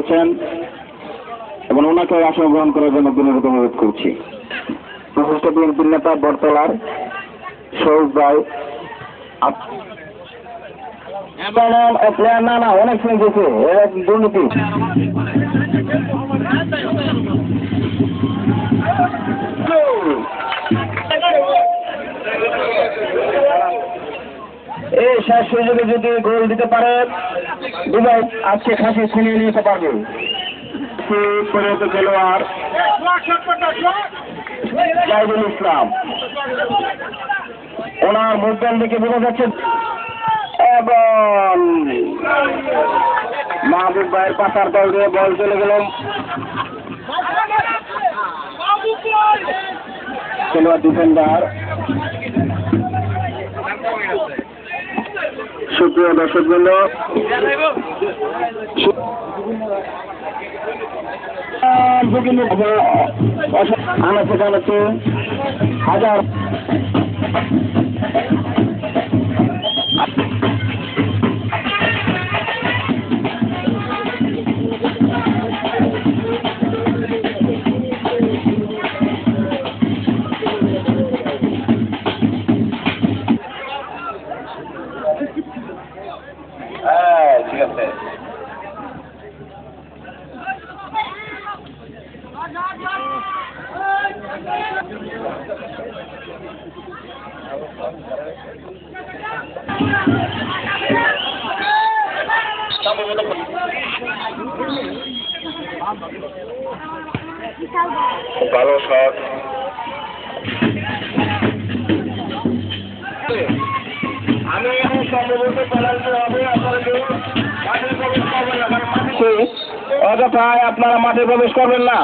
রয়েছেন এবং ওনাকে আসন গ্রহণ করার জন্য বিনীত অনুরোধ করছি। বিশিষ্ট বিএনপির নেতা বরতলার সৌরভ না অনেক শুনেছে দুর্নীতি। এই শেষ সুযোগে যদি গোল দিতে পারে। দুবাই আজকে খাসি ছিনিয়ে নিতে পারবে। পরিণত খেলোয়াড় ইসলাম। ওনার মুখদান দেখে বোঝা যাচ্ছে এবং মাহবুব ভাইয়ের পাশার দল দিয়ে বল চলে গেল। খেলোয়াড় ডিফেন্ডার সুপ্রিয় দর্শক বৃন্দ আনাচে কানাচে হাজার ঠিক ভালো শট। আমি এখন সম্ভবত পেনাল্টি হবে আপনারা আছে। অযথায় আপনারা মাঠে প্রবেশ করবেন না।